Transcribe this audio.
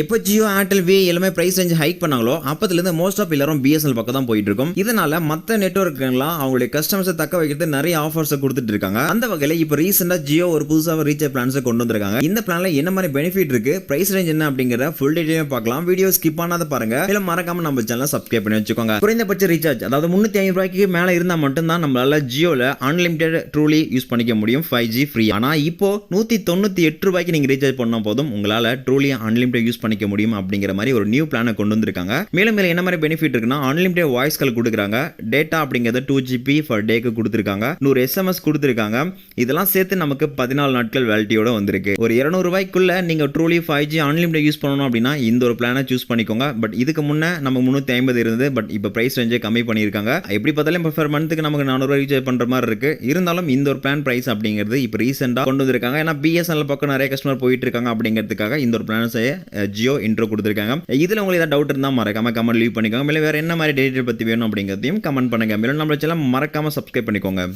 எப்போ ஜியோ ஏர்டெல் வே எல்லாமே price range hike பண்ணாங்களோ அப்போதுலேருந்து மோஸ்ட் ஆஃப் எல்லாரும் பிஎஸ்எல் பக்கம் தான் போயிட்டு இருக்கும் இதனால மற்ற நெட்ஒர்க்குலாம் அவங்களுடைய கஸ்டமர்ஸை தக்க வைக்கிறது நிறைய ஆஃபர்ஸை கொடுத்துட்டு இருக்காங்க. அந்த வகையில் இப்போ ரீசெண்டாக ஜியோ ஒரு புதுசாக ரீசார்ஜ் பிளான்ஸை கொண்டு வந்திருக்காங்க. இந்த பிளான்ல என்ன மாதிரி பெனிஃபிட் இருக்கு பிரைஸ் ரேஞ்ச் என்ன அப்படிங்கிற ஃபுல் டீடைலும் பார்க்கலாம். வீடியோ ஸ்கிப் பண்ணாத பாருங்க. இல்ல மறக்காம நம்ம சேனல் சப்ஸ்கிரைப் பண்ணி வச்சுக்கோங்க. குறைந்தபட்ச ரீசார்ஜ் அதாவது முந்நூற்றி ஐம்பது ரூபாய்க்கு மேலே இருந்தால் மட்டும்தான் நம்மளால ஜியோவில் அன்லிமிடெட் ட்ரூலி யூஸ் பண்ணிக்க முடியும். ஃபைவ் ஜி ஃப்ரீ ஆனால் இப்போ நூற்றி தொண்ணூற்றி எட்டு ரூபாய்க்கு நீங்கள் ரீசார்ஜ் பண்ண போதும். உங்களால் ட்ரூலி அன்லிமிடெட் யூஸ் பண்ணிக்க முடியும் அப்படிங்கிற மாதிரி ஒரு நியூ பிளானை கொண்டு வந்திருக்காங்க. மேலும் மேலும் என்ன மாதிரி பெனிஃபிட் இருக்குன்னா அன்லிமிடெட் வாய்ஸ் கால் கொடுக்குறாங்க. டேட்டா அப்படிங்கிறத டூ ஜிபி ஃபர் டேக்கு கொடுத்துருக்காங்க. நூறு எஸ்எம்எஸ் கொடுத்துருக்காங்க. இதெல்லாம் சேர்த்து நமக்கு பதினாலு நாட்கள் வேலிட்டியோட வந்திருக்கு. ஒரு இரநூறுவாய்க்குள்ள நீங்கள் truly five G unlimited use பண்ணணும் அப்படின்னா இந்த ஒரு பிளானை சூஸ் பண்ணிக்கோங்க. பட் இதுக்கு முன்னே நம்ம முந்நூற்றி ஐம்பது இருந்தது. பட் இப்போ ப்ரைஸ் ரேஞ்சே கம்மி பண்ணியிருக்காங்க. எப்படி பார்த்தாலும் இப்போ ஃபர் மந்த்துக்கு நமக்கு நானூறுரூவா ரீசார்ஜ் பண்ணுற மாதிரி இருக்கு. இருந்தாலும் இந்த ஒரு பிளான் ப்ரைஸ் அப்படிங்கிறது இப்போ ரீசெண்டாக கொண்டு வந்திருக்காங்க. ஏன்னா பிஎஸ்என்எல் பக்கம் நிறைய கஸ்டமர் போயிட்டு இருக்காங்க அப்படிங்கிறதுக்காக இந்த ஒரு பிளான்ஸை ஜியோ இன்ட்ரோ கொடுத்துருக்காங்க. இதில் உங்களுக்கு ஏதாவது டவுட் இருந்தால் மறக்காம கமெண்ட் லீவ் பண்ணிக்கோங்க. மேலே வேறு என்ன மாதிரி டேட்டை பற்றி வேணும் அப்படிங்கிறதையும் கமெண்ட் பண்ணுங்க. மேலும் நம்ம சேனல் மறக்காம சப்ஸ்கிரைப் பண்ணிக்கோங்க.